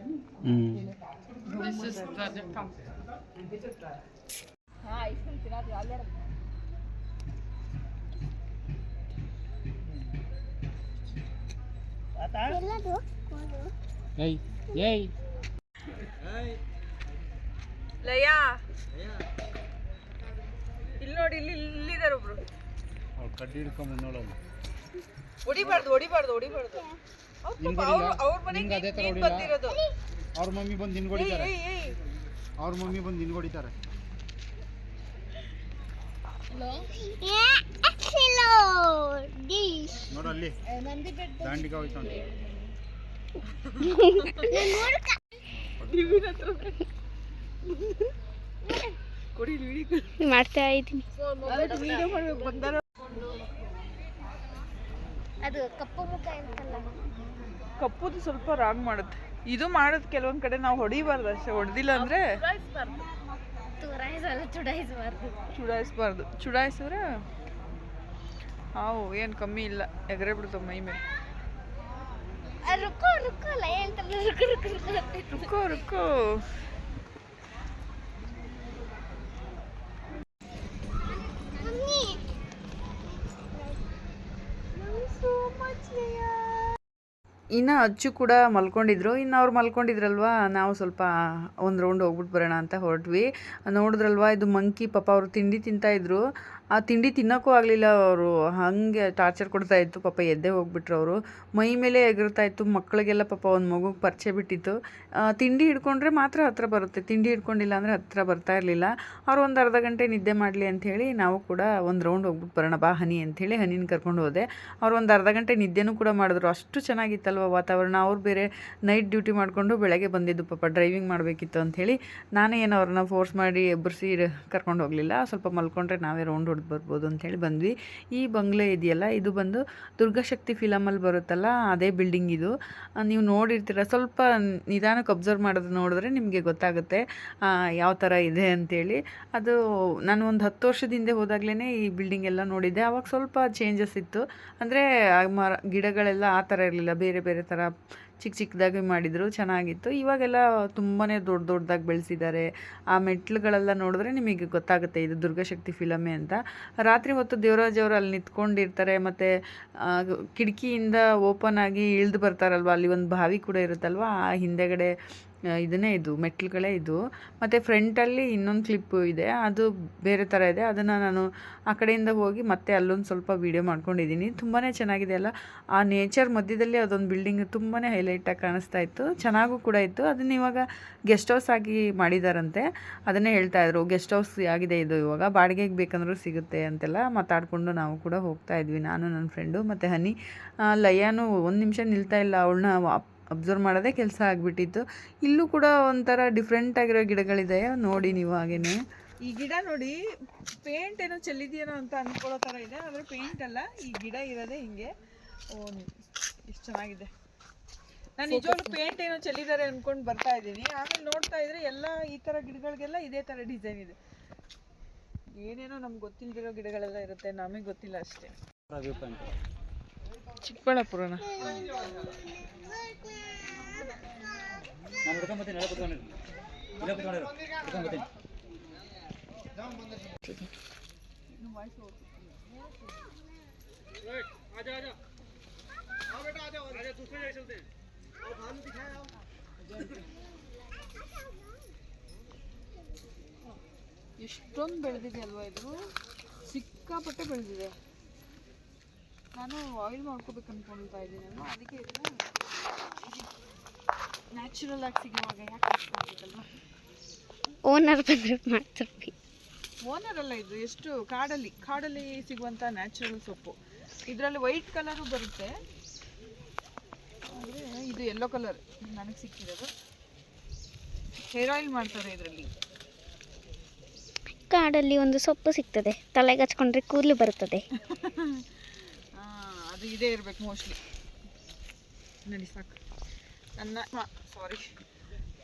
ಎಲ್ಲದು? ಕೋಲು
ಏಯ್ ಏಯ್.
ಲಯ. ಇಲ್ಲಿ ನೋಡಿ ಇಲ್ಲಿ ಇಲ್ಲಿದ್ದಾರೆ ಒಬ್ರು.
ಕಡ್ಡಿ ಹಿಡ್ಕೊಂಡು ನೋಡೋಣ
ಹೊಡಿಬಾರ್ದು ಹೊಡಿಬಾರ್ದು ಹೊಡಿಬಾರ್ದು. ಅವ್ರ
ಮಮ್ಮಿ ಬಂದು ನಿನ್ಗೊಡಿತಾರೆ. ಅವ್ರ ಮಮ್ಮಿ ಬಂದು ನಿನ್ಗೊಡಿತಾರೆ
ನೋಡಲ್ಲಿ ಡಿಶ್.
ನೋಡು ಅಲ್ಲಿ. ದಾಂಡಿಗೆ ಹೋಯ್ತು
ಮಾಡ್ತಾ ಇದ್ದೀನಿ.
ವಿಡಿಯೋ ಮಾಡ್ಬೇಕು ಬಂದಾರ?
ಅದು ಕಪ್ಪು ಮುಖ ಅಂತಲ್ಲ.
ಕಪ್ಪುದು ಸ್ವಲ್ಪ ರಾಂಗ್ ಮಾಡುತ್ತೆ. ಇದು ಮಾಡೋದು ಕೆಲವೊಂದ್ ಕಡೆ ನಾವು ಹೊಡಿಬಾರ್ದು ಅಷ್ಟೇ. ಹೊಡೆದಿಲ್ಲ ಅಂದ್ರೆ
ಚುಡಾಯಿಸಬಾರ್ದು
ಚುಡಾಯಿಸ್ಬಾರ್ದು. ಚುಡಾಯಿಸಿದ್ರೆ ಹಾವು ಏನು ಕಮ್ಮಿ ಇಲ್ಲ. ಎಗರೆ ಬಿಡ್ತಾವ ಮೈ ಮೇಲೆ.
ರುಕ್ಕೋ ರುಕೋ ಲಯ ಅಂತಲ್ಲ ರುಕು ರುಕು ರುಕು
ರುಕ್ಕೋ ರುಕ್ಕೋ
ಮಮ್ಮಿ
ಇನ್ನು ಅಚ್ಚು ಕೂಡ ಮಲ್ಕೊಂಡಿದ್ರು. ಇನ್ನು ಅವ್ರು ಮಲ್ಕೊಂಡಿದ್ರಲ್ವಾ? ನಾವು ಸ್ವಲ್ಪ ಒಂದು ರೌಂಡ್ ಹೋಗ್ಬಿಟ್ಟು ಬರೋಣ ಅಂತ ಹೊರಟ್ವಿ. ನೋಡಿದ್ರಲ್ವಾ, ಇದು ಮಂಕಿ ಪಾಪ ಅವರು ತಿಂಡಿ ತಿಂತಾ ಇದ್ರು. ಆ ತಿಂಡಿ ತಿನ್ನೋಕ್ಕೂ ಆಗಲಿಲ್ಲ ಅವರು. ಹಾಗೆ ಟಾರ್ಚರ್ ಕೊಡ್ತಾ ಇತ್ತು. ಪಾಪ ಎದ್ದೇ ಹೋಗ್ಬಿಟ್ರು ಅವರು. ಮೈ ಮೇಲೆ ಎಗರ್ತಾ ಇತ್ತು. ಮಕ್ಕಳಿಗೆಲ್ಲ ಪಾಪ ಒಂದು ಮಗುಗೆ ಪರಿಚಯ ಬಿಟ್ಟಿತ್ತು. ತಿಂಡಿ ಹಿಡ್ಕೊಂಡ್ರೆ ಮಾತ್ರ ಹತ್ರ ಬರುತ್ತೆ. ತಿಂಡಿ ಹಿಡ್ಕೊಂಡಿಲ್ಲ ಅಂದರೆ ಹತ್ರ ಬರ್ತಾ ಇರಲಿಲ್ಲ. ಅವ್ರು ಒಂದು ಅರ್ಧ ಗಂಟೆ ನಿದ್ದೆ ಮಾಡಲಿ ಅಂಥೇಳಿ ನಾವು ಕೂಡ ಒಂದು ರೌಂಡ್ ಹೋಗ್ಬಿಟ್ಟು ಬರೋಣ ಬಾ ಹನಿ ಅಂಥೇಳಿ ಹನಿನ ಕರ್ಕೊಂಡು ಹೋದೆ. ಅವ್ರು ಒಂದು ಅರ್ಧ ಗಂಟೆ ನಿದ್ದೆನೂ ಕೂಡ ಮಾಡಿದ್ರು. ಅಷ್ಟು ಚೆನ್ನಾಗಿತ್ತಲ್ವ ವಾತಾವರಣ. ಅವ್ರು ಬೇರೆ ನೈಟ್ ಡ್ಯೂಟಿ ಮಾಡಿಕೊಂಡು ಬೆಳಗ್ಗೆ ಬಂದಿದ್ದು ಪಾಪ ಡ್ರೈವಿಂಗ್ ಮಾಡಬೇಕಿತ್ತು ಅಂಥೇಳಿ ನಾನೇ ಏನು ಅವ್ರನ್ನ ಫೋರ್ಸ್ ಮಾಡಿ ಎಬ್ಬರಿಸಿ ಕರ್ಕೊಂಡು ಹೋಗಲಿಲ್ಲ. ಸ್ವಲ್ಪ ಮಲ್ಕೊಂಡ್ರೆ ನಾವೇ ರೌಂಡ್ ಹೊಡೆದು ಬರ್ಬೋದು ಅಂಥೇಳಿ ಬಂದ್ವಿ. ಈ ಬಂಗ್ಲೆ ಇದೆಯಲ್ಲ, ಇದು ಬಂದು ದುರ್ಗಾಶಕ್ತಿ ಫಿಲಮಲ್ಲಿ ಬರುತ್ತಲ್ಲ, ಅದೇ ಬಿಲ್ಡಿಂಗ್ ಇದು. ನೀವು ನೋಡಿರ್ತೀರ, ಸ್ವಲ್ಪ ನಿಧಾನಕ್ಕೆ ಅಬ್ಸರ್ವ್ ಮಾಡೋದು ನೋಡಿದ್ರೆ ನಿಮಗೆ ಗೊತ್ತಾಗುತ್ತೆ ಯಾವ ಥರ ಇದೆ ಅಂತೇಳಿ ಅದು ನಾನು ಒಂದು ಹತ್ತು ವರ್ಷದ ಹಿಂದೆ ಹೋದಾಗಲೇ ಈ ಬಿಲ್ಡಿಂಗ್ ಎಲ್ಲ ನೋಡಿದ್ದೆ. ಆವಾಗ ಸ್ವಲ್ಪ ಚೇಂಜಸ್ ಇತ್ತು. ಅಂದರೆ ಮರ, ಗಿಡಗಳೆಲ್ಲ ಆ ಥರ ಇರಲಿಲ್ಲ, ಬೇರೆ ಬೇರೆ ಥರ ಚಿಕ್ಕ ಚಿಕ್ಕದಾಗಿ ಮಾಡಿದರು, ಚೆನ್ನಾಗಿತ್ತು. ಇವಾಗೆಲ್ಲ ತುಂಬಾ ದೊಡ್ಡ ದೊಡ್ಡದಾಗಿ ಬೆಳೆಸಿದ್ದಾರೆ ಆ ಮೆಟ್ಲುಗಳೆಲ್ಲ ನೋಡಿದ್ರೆ ನಿಮಗೆ ಗೊತ್ತಾಗುತ್ತೆ, ಇದು ದುರ್ಗಶಕ್ತಿ ಫಿಲಮೆ ಅಂತ. ರಾತ್ರಿ ಹೊತ್ತು ದೇವರಾಜ್ ಅವರು ಅಲ್ಲಿ ನಿಂತ್ಕೊಂಡಿರ್ತಾರೆ, ಮತ್ತು ಕಿಟಕಿಯಿಂದ ಓಪನ್ ಆಗಿ ಇಳಿದು ಬರ್ತಾರಲ್ವ, ಅಲ್ಲಿ ಒಂದು ಬಾವಿ ಕೂಡ ಇರುತ್ತಲ್ವ, ಆ ಹಿಂದೆಗಡೆ ಇದನ್ನೇ ಇದು, ಮೆಟ್ಲುಗಳೇ ಇದು. ಮತ್ತು ಫ್ರಂಟಲ್ಲಿ ಇನ್ನೊಂದು ಕ್ಲಿಪ್ಪು ಇದೆ, ಅದು ಬೇರೆ ಥರ ಇದೆ. ಅದನ್ನು ನಾನು ಆ ಕಡೆಯಿಂದ ಹೋಗಿ ಮತ್ತೆ ಅಲ್ಲೊಂದು ಸ್ವಲ್ಪ ವೀಡಿಯೋ ಮಾಡ್ಕೊಂಡಿದ್ದೀನಿ ತುಂಬಾ ಚೆನ್ನಾಗಿದೆ ಅಲ್ಲ? ಆ ನೇಚರ್ ಮಧ್ಯದಲ್ಲಿ ಅದೊಂದು ಬಿಲ್ಡಿಂಗ್ ತುಂಬಾ ಹೈಲೈಟಾಗಿ ಕಾಣಿಸ್ತಾ ಇತ್ತು. ಚೆನ್ನಾಗೂ ಕೂಡ ಇತ್ತು. ಅದನ್ನ ಇವಾಗ ಗೆಸ್ಟ್ ಹೌಸ್ ಆಗಿ ಮಾಡಿದಾರಂತೆ. ಅದನ್ನೇ ಹೇಳ್ತಾ ಇದ್ರು ಗೆಸ್ಟ್ ಹೌಸ್ ಆಗಿದೆ ಇದು ಇವಾಗ. ಬಾಡಿಗೆಗೆ ಬೇಕಂದ್ರೂ ಸಿಗುತ್ತೆ ಅಂತೆಲ್ಲ ಮಾತಾಡಿಕೊಂಡು ನಾವು ಕೂಡ ಹೋಗ್ತಾ ಇದ್ವಿ, ನಾನು ನನ್ನ ಫ್ರೆಂಡು ಮತ್ತು ಹನಿ. ಲಯಾನು ಒಂದು ನಿಮಿಷ ನಿಲ್ತಾ ಇಲ್ಲ ಅವಳನ್ನ ಅಬ್ಸರ್ವ್ ಮಾಡೋದೇ ಕೆಲಸ ಆಗಿಬಿಟ್ಟಿತ್ತು. ಇಲ್ಲೂ ಕೂಡ ಒಂಥರ ಡಿಫ್ರೆಂಟ್ ಆಗಿರೋ ಗಿಡಗಳಿದೆ. ನೋಡಿ ನೀವು ಹಾಗೇನೆ.
ಈ ಗಿಡ ನೋಡಿ ಪೇಂಟ್ ಏನೋ ಚೆಲ್ಲಿದೆಯೇನೋ ಅಂತ ಅನ್ಕೊಳ್ಳೋ ಥರ ಇದೆ. ಆದರೆ ಪೇಂಟ್ ಅಲ್ಲ ಈ ಗಿಡ ಇರೋದೇ ಹಿಂಗೆ. ಓ ಇಷ್ಟು ಚೆನ್ನಾಗಿದೆ. ನಾನು ನಿಜವಾಗ್ಲೂ ಪೇಂಟ್ ಏನೋ ಚೆಲ್ಲಿದ್ದಾರೆ ಅಂದ್ಕೊಂಡು ಬರ್ತಾ ಇದ್ದೀನಿ. ಆಮೇಲೆ ನೋಡ್ತಾ ಇದ್ರೆ ಎಲ್ಲ ಈ ಥರ ಗಿಡಗಳಿಗೆಲ್ಲ ಇದೇ ಥರ ಡಿಸೈನ್ ಇದೆ. ಏನೇನೋ ನಮ್ಗೆ ಗೊತ್ತಿಲ್ದಿರೋ ಗಿಡಗಳೆಲ್ಲ ಇರುತ್ತೆ. ನಮಗೆ ಗೊತ್ತಿಲ್ಲ ಅಷ್ಟೇ.
ಚಿಕ್ಕಬಳ್ಳಾಪುರನ.
ಎಷ್ಟೊಂದು ಬೆಳೆದಿದೆ ಅಲ್ವಾ ಇದು? ಸಿಕ್ಕಾಪಟ್ಟೆ ಬೆಳೆದಿದೆ. ನಾನು ಆಯಿಲ್ ಮಾಡ್ಕೋಬೇಕು ಇದ್ದೀನಿ ನಾನು ಅದಕ್ಕೆ ಇದನ್ನ ನ್ಯಾಚುರಲ್ ಆಗಿ ಸಿಗುವಾಗ ಯಾಕೆ ಅಲ್ಲ
ಓನರ್ ಬಂದ್ರೆ ಮಾಡ್ತೀವಿ
ಓನರ್ ಅಲ್ಲ ಇದು ಎಷ್ಟು ಕಾಡಲ್ಲಿ ಕಾಡಲ್ಲಿ ಸಿಗುವಂಥ ನ್ಯಾಚುರಲ್ ಸೊಪ್ಪು. ಇದರಲ್ಲಿ ವೈಟ್ ಕಲರು ಬರುತ್ತೆ. ಆದರೆ ಇದು ಎಲ್ಲೋ ಕಲರ್ ನನಗೆ ಸಿಕ್ಕಿರೋದು. ಹೇರ್ ಆಯಿಲ್ ಮಾಡ್ತಾರೆ ಇದರಲ್ಲಿ.
ಕಾಡಲ್ಲಿ ಒಂದು ಸೊಪ್ಪು ಸಿಗ್ತದೆ. ತಲೆಗೆ ಹಚ್ಕೊಂಡ್ರೆ ಕೂದಲು ಬರುತ್ತದೆ.
ಅದು ಇದೇ ಇರ್ಬೇಕು ಮೋಸ್ಟ್ಲಿ ನಡಿ ಸಾಕು. ನನ್ನ ಸಾರಿ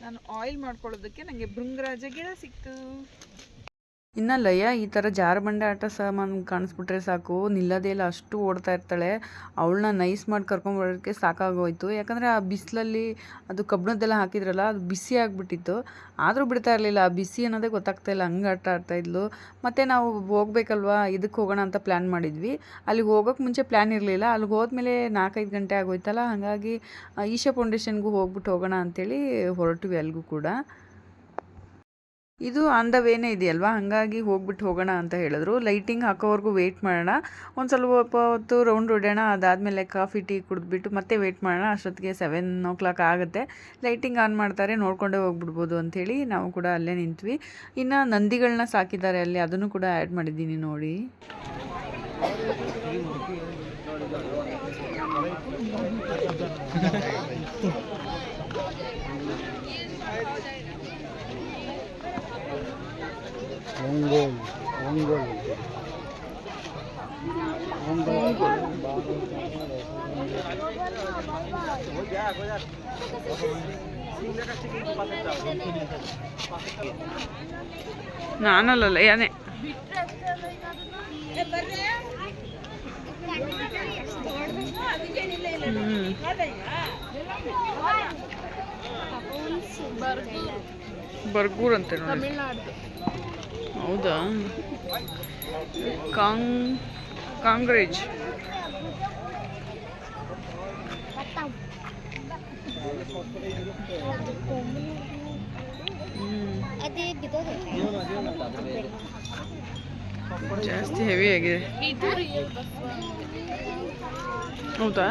ನಾನು ಆಯಿಲ್ ಮಾಡ್ಕೊಳ್ಳೋದಕ್ಕೆ ನನಗೆ ಭೃಂಗರಾಜ ಗಿಡ ಸಿಕ್ತು.
ಇನ್ನು ಲಯ ಈ ಥರ ಜಾರಬಂಡೆ ಆಟ ಸಾಮಾನು ಕಾಣಿಸ್ಬಿಟ್ರೆ ಸಾಕು. ನಿಲ್ಲದೇ ಇಲ್ಲ, ಅಷ್ಟು ಓಡ್ತಾ ಇರ್ತಾಳೆ. ಅವಳನ್ನ ನೈಸ್ ಮಾಡಿ ಕರ್ಕೊಂಬರೋದಕ್ಕೆ ಸಾಕಾಗೋಯ್ತು. ಯಾಕಂದರೆ ಆ ಬಿಸಿಲಲ್ಲಿ ಅದು ಕಬ್ಬಣದ್ದೆಲ್ಲ ಹಾಕಿದ್ರಲ್ಲ, ಅದು ಬಿಸಿ ಆಗಿಬಿಟ್ಟಿತ್ತು. ಆದರೂ ಬಿಡ್ತಾ ಇರಲಿಲ್ಲ. ಆ ಬಿಸಿ ಅನ್ನೋದೇ ಗೊತ್ತಾಗ್ತಾ ಇಲ್ಲ. ಹಂಗೆ ಆಟ ಆಡ್ತಾ ಇದ್ಲು. ಮತ್ತು ನಾವು ಹೋಗ್ಬೇಕಲ್ವಾ? ಇದಕ್ಕೆ ಹೋಗೋಣ ಅಂತ ಪ್ಲ್ಯಾನ್ ಮಾಡಿದ್ವಿ. ಅಲ್ಲಿಗೆ ಹೋಗೋಕ್ಕೆ ಮುಂಚೆ ಪ್ಲ್ಯಾನ್ ಇರಲಿಲ್ಲ. ಅಲ್ಲಿಗೆ ಹೋದ್ಮೇಲೆ ನಾಲ್ಕೈದು ಗಂಟೆ ಆಗೋಯ್ತಲ್ಲ. ಹಾಗಾಗಿ ಈಶಾ ಫೌಂಡೇಶನ್ಗೂ ಹೋಗ್ಬಿಟ್ಟು ಹೋಗೋಣ ಅಂಥೇಳಿ ಹೊರಟ್ವಿ ಅಲ್ಲಿಗೂ ಕೂಡ. ಇದು ಆನ್ ದ ವೇನೇ ಇದೆಯಲ್ವಾ? ಹಾಗಾಗಿ ಹೋಗ್ಬಿಟ್ಟು ಹೋಗೋಣ ಅಂತ ಹೇಳಿದ್ರು. ಲೈಟಿಂಗ್ ಹಾಕೋವರೆಗೂ ವೇಟ್ ಮಾಡೋಣ. ಒಂದು ಸ್ವಲ್ಪ ಹೊತ್ತು ರೌಂಡ್ ಹೊಡೆಯೋಣ ಅದಾದಮೇಲೆ ಕಾಫಿ, ಟೀ ಕುಡಿದ್ಬಿಟ್ಟು ಮತ್ತೆ ವೇಟ್ ಮಾಡೋಣ. ಅಷ್ಟೊತ್ತಿಗೆ ಸೆವೆನ್ ಓ ಕ್ಲಾಕ್ ಆಗುತ್ತೆ. ಲೈಟಿಂಗ್ ಆನ್ ಮಾಡ್ತಾರೆ. ನೋಡ್ಕೊಂಡೇ ಹೋಗ್ಬಿಡ್ಬೋದು ಅಂಥೇಳಿ ನಾವು ಕೂಡ ಅಲ್ಲೇ ನಿಂತ್ವಿ. ಇನ್ನು ನಂದಿಗಳನ್ನ ಸಾಕಿದ್ದಾರೆ ಅಲ್ಲಿ. ಅದನ್ನು ಕೂಡ ಆ್ಯಡ್ ಮಾಡಿದ್ದೀನಿ ನೋಡಿ.
ಒಂಗೋಲ್ ಒಂಗೋಲ್
ನಾನಲ್ಲ ಯಾನೇ? ಬರ್ಗೂರ್ ಅಂತ ನೋಡಿ. ಹೌದಾ? ಕಾಂಗ್ ಕಾಂಗ್ರೇಜ್.
ಅದೇ ಬಿದ್ದೋಗುತ್ತೆ
ಜಾಸ್ತಿ ಹೆವಿ ಆಗಿದೆ.
ಇದು ರಿಯಲ್ ಬಸ್
ಹೌದಾ?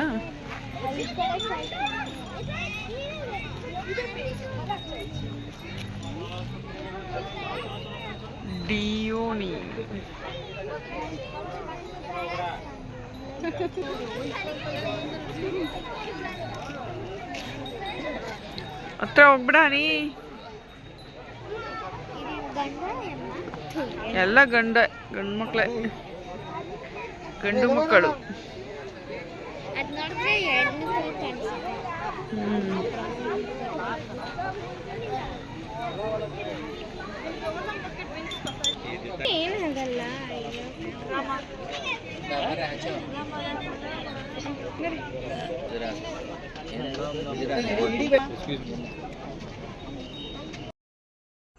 ಡಿಯೋನಿ ಹತ್ರ ಹೋಗ್ಬಿಡ ನೀ
ಗಂಡ ಎಮ್ಮ
ಎಲ್ಲ ಗಂಡ ಗಂಡು ಮಕ್ಳೆ ಗಂಡು ಮಕ್ಕಳು
ಅದ್ ನೋಡಿದ್ರೆ ಎರಡು ಕಾಣಿಸುತ್ತೆ
ಹ್ಮ್
ಏನು ಆಗಲ್ಲ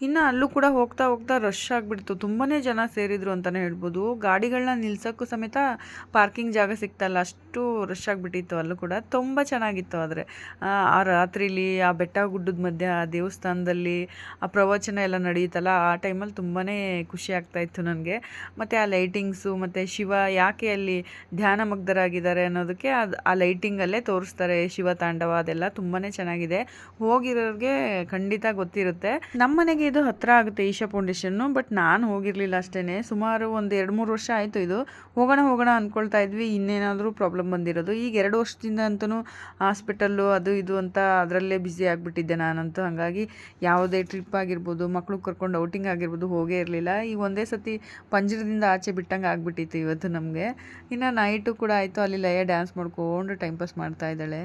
ಇನ್ನು ಅಲ್ಲೂ ಕೂಡ ಹೋಗ್ತಾ ಹೋಗ್ತಾ ರಶ್ ಆಗಿಬಿಡ್ತು. ತುಂಬಾ ಜನ ಸೇರಿದ್ರು ಅಂತಲೇ ಹೇಳ್ಬೋದು. ಗಾಡಿಗಳನ್ನ ನಿಲ್ಸೋಕ್ಕೂ ಸಮೇತ ಪಾರ್ಕಿಂಗ್ ಜಾಗ ಸಿಗ್ತಾಯಿಲ್ಲ ಅಷ್ಟು ರಶ್ ಆಗಿಬಿಟ್ಟಿತ್ತು ಅಲ್ಲೂ ಕೂಡ. ತುಂಬ ಚೆನ್ನಾಗಿತ್ತು ಆದರೆ. ಆ ರಾತ್ರಿಲಿ, ಆ ಬೆಟ್ಟ ಗುಡ್ಡದ ಮಧ್ಯೆ, ಆ ದೇವಸ್ಥಾನದಲ್ಲಿ, ಆ ಪ್ರವಚನ ಎಲ್ಲ ನಡೆಯುತ್ತಲ್ಲ ಆ ಟೈಮಲ್ಲಿ ತುಂಬಾ ಖುಷಿ ಆಗ್ತಾ ಇತ್ತು ನನಗೆ. ಮತ್ತು ಆ ಲೈಟಿಂಗ್ಸು ಮತ್ತು ಶಿವ ಯಾಕೆ ಅಲ್ಲಿ ಧ್ಯಾನ ಮಗ್ಧರಾಗಿದ್ದಾರೆ ಅನ್ನೋದಕ್ಕೆ ಅದು, ಆ ಲೈಟಿಂಗಲ್ಲೇ ತೋರಿಸ್ತಾರೆ ಶಿವ ತಾಂಡವ ಅದೆಲ್ಲ ತುಂಬಾ ಚೆನ್ನಾಗಿದೆ. ಹೋಗಿರೋರಿಗೆ ಖಂಡಿತ ಗೊತ್ತಿರುತ್ತೆ. ನಮ್ಮ ಮನೆಗೆ ಇದು ಹತ್ರ ಆಗುತ್ತೆ ಈಶಾ ಫೌಂಡೇಶನ್ನು, ಬಟ್ ನಾನು ಹೋಗಿರಲಿಲ್ಲ ಅಷ್ಟೇ ಸುಮಾರು ಒಂದು ಎರಡು ಮೂರು ವರ್ಷ ಆಯಿತು ಇದು. ಹೋಗೋಣ ಹೋಗೋಣ ಅಂದ್ಕೊಳ್ತಾ ಇದ್ವಿ. ಇನ್ನೇನಾದರೂ ಪ್ರಾಬ್ಲಮ್ ಬಂದಿರೋದು. ಈಗ ಎರಡು ವರ್ಷದಿಂದ ಅಂತೂ ಹಾಸ್ಪಿಟಲ್ಲು, ಅದು ಇದು ಅಂತ ಅದರಲ್ಲೇ ಬ್ಯುಸಿ ಆಗಿಬಿಟ್ಟಿದ್ದೆ ನಾನಂತೂ. ಹಾಗಾಗಿ ಯಾವುದೇ ಟ್ರಿಪ್ ಆಗಿರ್ಬೋದು ಮಕ್ಕಳು ಕರ್ಕೊಂಡು ಔಟಿಂಗ್ ಆಗಿರ್ಬೋದು ಹೋಗೇ ಇರಲಿಲ್ಲ. ಈಗ ಒಂದೇ ಸತಿ ಪಂಜರದಿಂದ ಆಚೆ ಬಿಟ್ಟಂಗೆ ಆಗಿಬಿಟ್ಟಿತ್ತು ಇವತ್ತು ನಮಗೆ. ಇನ್ನು ನೈಟು ಕೂಡ ಆಯಿತು. ಅಲ್ಲಿ ಲಯ ಡ್ಯಾನ್ಸ್ ಮಾಡ್ಕೊಂಡು ಟೈಮ್ ಪಾಸ್ ಮಾಡ್ತಾ ಇದ್ದಾಳೆ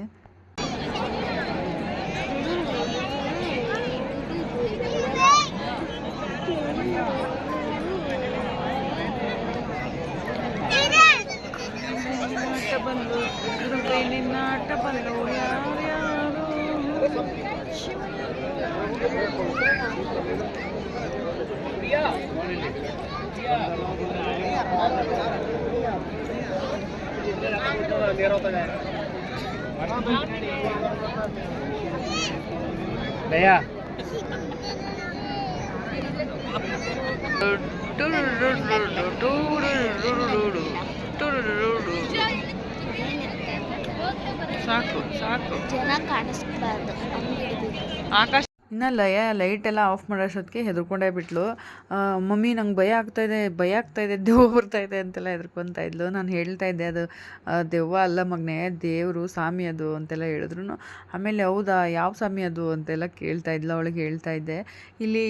ಬಂದು ರೈಲಿನ ಆಟ ಬಂದು ಯಾರ್ಯಾರು
ದಯಾ
ಸಾಕು ಸಾಕು
ಜನ ಕಾಣಿಸ್ಬಾರ್ದು ಹಂಗಿಡ್ಬೇಕು
ಆಕಾಶ ಇನ್ನು ಲಯ, ಲೈಟ್ ಎಲ್ಲ ಆಫ್ ಮಾಡೋಷ್ಟೊತ್ತಿಗೆ ಹೆದರ್ಕೊಂಡೇ ಬಿಟ್ಲು. ಮಮ್ಮಿ ನಂಗೆ ಭಯ ಆಗ್ತಾ ಇದೆ, ಭಯ ಆಗ್ತಾಯಿದೆ ದೆವ್ವ ಬರ್ತಾ ಇದೆ ಅಂತೆಲ್ಲ ಹೆದರ್ಕೊತಾ ಇದ್ಲು. ನಾನು ಹೇಳ್ತಾ ಇದ್ದೆ, ಅದು ದೆವ್ವ ಅಲ್ಲ ಮಗನೇ, ದೇವರು, ಸ್ವಾಮಿ ಅದು ಅಂತೆಲ್ಲ ಹೇಳಿದ್ರು ಆಮೇಲೆ ಹೌದಾ, ಯಾವ ಸ್ವಾಮಿ ಅದು ಅಂತೆಲ್ಲ ಕೇಳ್ತಾ ಇದ್ಲು, ಅವಳಿಗೆ ಹೇಳ್ತಾ ಇದ್ದೆ. ಇಲ್ಲಿ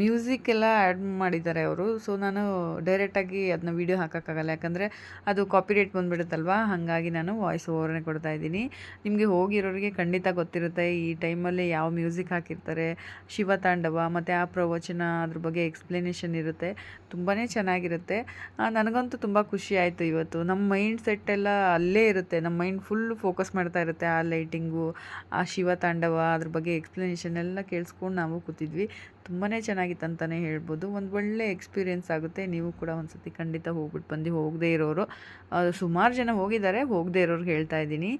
ಮ್ಯೂಸಿಕ್ ಎಲ್ಲ ಆ್ಯಡ್ ಮಾಡಿದ್ದಾರೆ ಅವರು. ಸೊ, ನಾನು ಡೈರೆಕ್ಟಾಗಿ ಅದನ್ನ ವೀಡಿಯೋ ಹಾಕೋಕ್ಕಾಗಲ್ಲ. ಯಾಕಂದರೆ ಅದು ಕಾಪಿರೇಟ್ ಬಂದುಬಿಡುತ್ತಲ್ವಾ? ಹಾಗಾಗಿ ನಾನು ವಾಯ್ಸ್ ಓವರ್ನೇ ಕೊಡ್ತಾ ಇದ್ದೀನಿ. ನಿಮಗೆ ಹೋಗಿರೋರಿಗೆ ಖಂಡಿತ ಗೊತ್ತಿರುತ್ತೆ, ಈ ಟೈಮಲ್ಲಿ ಯಾವ ಮ್ಯೂಸಿಕ್ ಹಾಕಿರ್ತಾರೆ ಶಿವ ತಾಂಡವ ಮತ್ತು ಆ ಪ್ರವಚನ ಅದ್ರ ಬಗ್ಗೆ ಎಕ್ಸ್ಪ್ಲನೇಷನ್ ಇರುತ್ತೆ. ತುಂಬಾ ಚೆನ್ನಾಗಿರುತ್ತೆ. ನನಗಂತೂ ತುಂಬ ಖುಷಿ ಆಯಿತು ಇವತ್ತು. ನಮ್ಮ ಮೈಂಡ್ ಸೆಟ್ ಎಲ್ಲ ಅಲ್ಲೇ ಇರುತ್ತೆ. ನಮ್ಮ ಮೈಂಡ್ ಫುಲ್ ಫೋಕಸ್ ಮಾಡ್ತಾ ಇರುತ್ತೆ ಆ ಲೈಟಿಂಗು ಆ ಶಿವ ತಾಂಡವ ಅದ್ರ ಬಗ್ಗೆ ಎಕ್ಸ್ಪ್ಲನೇಷನ್ ಎಲ್ಲ ಕೇಳಿಸ್ಕೊಂಡು ನಾವು ಕೂತಿದ್ವಿ. ತುಂಬಾ ಚೆನ್ನಾಗಿತ್ತು ಅಂತಲೇ ಹೇಳ್ಬೋದು. ಒಂದು ಒಳ್ಳೆ ಎಕ್ಸ್ಪೀರಿಯೆನ್ಸ್ ಆಗುತ್ತೆ. ನೀವು ಕೂಡ ಒಂದು ಸತಿ ಖಂಡಿತ ಹೋಗ್ಬಿಟ್ಟು ಬಂದು ಹೋಗದೇ ಇರೋರು. ಸುಮಾರು ಜನ ಹೋಗಿದ್ದಾರೆ. ಹೋಗದೇ ಇರೋರು ಹೇಳ್ತಾ ಇದ್ದೀನಿ.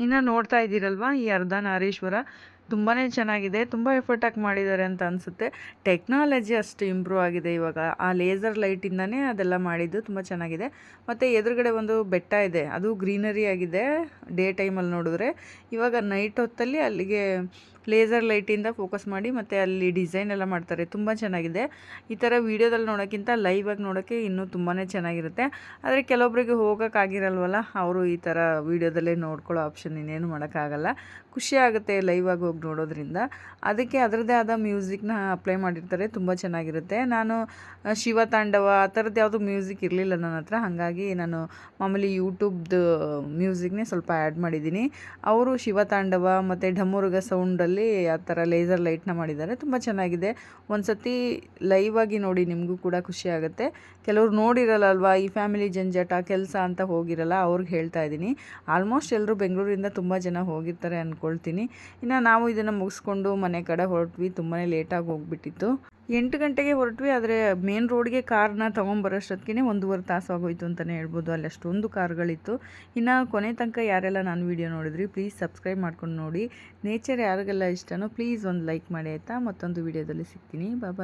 ಇನ್ನು ನೋಡ್ತಾ ಇದ್ದೀರಲ್ವಾ ಈ ಅರ್ಧನಾರೀಶ್ವರ ತುಂಬಾ ಚೆನ್ನಾಗಿದೆ. ತುಂಬ ಎಫರ್ಟ್ ಹಾಕಿ ಮಾಡಿದ್ದಾರೆ ಅಂತ ಅನಿಸುತ್ತೆ. ಟೆಕ್ನಾಲಜಿ ಅಷ್ಟು ಇಂಪ್ರೂವ್ ಆಗಿದೆ ಇವಾಗ. ಆ ಲೇಸರ್ ಲೈಟಿಂದನೇ ಅದೆಲ್ಲ ಮಾಡಿದ್ದು ತುಂಬ ಚೆನ್ನಾಗಿದೆ. ಮತ್ತು ಎದುರುಗಡೆ ಒಂದು ಬೆಟ್ಟ ಇದೆ. ಅದು ಗ್ರೀನರಿ ಆಗಿದೆ ಡೇ ಟೈಮಲ್ಲಿ ನೋಡಿದ್ರೆ. ಇವಾಗ ನೈಟ್ ಹೊತ್ತಲ್ಲಿ ಅಲ್ಲಿಗೆ ಲೇಸರ್ ಲೈಟಿಂದ ಫೋಕಸ್ ಮಾಡಿ ಮತ್ತು ಅಲ್ಲಿ ಡಿಸೈನ್ ಎಲ್ಲ ಮಾಡ್ತಾರೆ. ತುಂಬ ಚೆನ್ನಾಗಿದೆ. ಈ ಥರ ವೀಡಿಯೋದಲ್ಲಿ ನೋಡೋಕ್ಕಿಂತ ಲೈವಾಗಿ ನೋಡೋಕ್ಕೆ ಇನ್ನೂ ತುಂಬಾ ಚೆನ್ನಾಗಿರುತ್ತೆ. ಆದರೆ ಕೆಲವೊಬ್ಬರಿಗೆ ಹೋಗೋಕ್ಕಾಗಿರಲ್ವಲ್ಲ ಅವರು ಈ ಥರ ವೀಡಿಯೋದಲ್ಲೇ ನೋಡ್ಕೊಳ್ಳೋ ಆಪ್ಷನ್ ಇನ್ನೇನು ಮಾಡೋಕ್ಕಾಗಲ್ಲ. ಖುಷಿ ಆಗುತ್ತೆ ಲೈವಾಗಿ ಹೋಗಿ ನೋಡೋದ್ರಿಂದ. ಅದಕ್ಕೆ ಅದರದ್ದೇ ಆದ ಮ್ಯೂಸಿಕ್ನ ಅಪ್ಲೈ ಮಾಡಿರ್ತಾರೆ, ತುಂಬ ಚೆನ್ನಾಗಿರುತ್ತೆ. ನಾನು ಶಿವ ತಾಂಡವ ಆ ಥರದ್ದು ಯಾವುದು ಮ್ಯೂಸಿಕ್ ಇರಲಿಲ್ಲ ನನ್ನ ಹತ್ರ. ಹಾಗಾಗಿ ನಾನು ಮಾಮೂಲಿ ಯೂಟ್ಯೂಬ್ದು ಮ್ಯೂಸಿಕ್ನೇ ಸ್ವಲ್ಪ ಆ್ಯಡ್ ಮಾಡಿದ್ದೀನಿ. ಅವರು ಶಿವ ತಾಂಡವ ಮತ್ತು ಢಮುರುಗ ಸೌಂಡಲ್ಲಿ ಆ ಥರ ಲೇಸರ್ ಲೈಟ್ನ ಮಾಡಿದ್ದಾರೆ. ತುಂಬ ಚೆನ್ನಾಗಿದೆ. ಒಂದು ಸತಿ ಲೈವ್ ಆಗಿ ನೋಡಿ ನಿಮಗೂ ಕೂಡ ಖುಷಿ ಆಗುತ್ತೆ. ಕೆಲವರು ನೋಡಿರಲ್ಲ ಅಲ್ವಾ, ಈ ಫ್ಯಾಮಿಲಿ ಜಂಜಾಟ, ಕೆಲಸ ಅಂತ ಹೋಗಿರಲ್ಲ, ಅವ್ರಿಗೆ ಹೇಳ್ತಾ ಇದ್ದೀನಿ. ಆಲ್ಮೋಸ್ಟ್ ಎಲ್ಲರೂ ಬೆಂಗಳೂರಿಂದ ತುಂಬ ಜನ ಹೋಗಿರ್ತಾರೆ ಅಂದ್ಕೊಳ್ತೀನಿ ಇನ್ನು ನಾವು ಇದನ್ನು ಮುಗಿಸ್ಕೊಂಡು ಮನೆ ಕಡೆ ಹೊರಟ್ವಿ ತುಂಬಾ ಲೇಟಾಗಿ ಹೋಗ್ಬಿಟ್ಟಿತ್ತು. ಎಂಟು ಗಂಟೆಗೆ ಹೊರಟ್ವಿ, ಆದರೆ ಮೇನ್ ರೋಡ್ಗೆ ಕಾರ್ನ ತೊಗೊಂಬರೋಷ್ಟೊತ್ತಿಗೆ ಒಂದೂವರೆ ತಾಸು ಆಗೋಯ್ತು ಅಂತಲೇ ಹೇಳ್ಬೋದು. ಅಲ್ಲಿ ಅಷ್ಟೊಂದು ಕಾರ್ಗಳಿತ್ತು. ಇನ್ನು ಕೊನೆ ತನಕ ಯಾರೆಲ್ಲ ನಾನು ವೀಡಿಯೋ ನೋಡಿದ್ರಿ ಪ್ಲೀಸ್ ಸಬ್ಸ್ಕ್ರೈಬ್ ಮಾಡ್ಕೊಂಡು ನೋಡಿ. ನೇಚರ್ ಯಾರಿಗೆಲ್ಲ ಇಷ್ಟನೋ ಪ್ಲೀಸ್ ಒಂದು ಲೈಕ್ ಮಾಡಿ ಆಯಿತಾ? ಮತ್ತೊಂದು ವೀಡಿಯೋದಲ್ಲಿ ಸಿಗ್ತೀನಿ. ಬಾಬಾ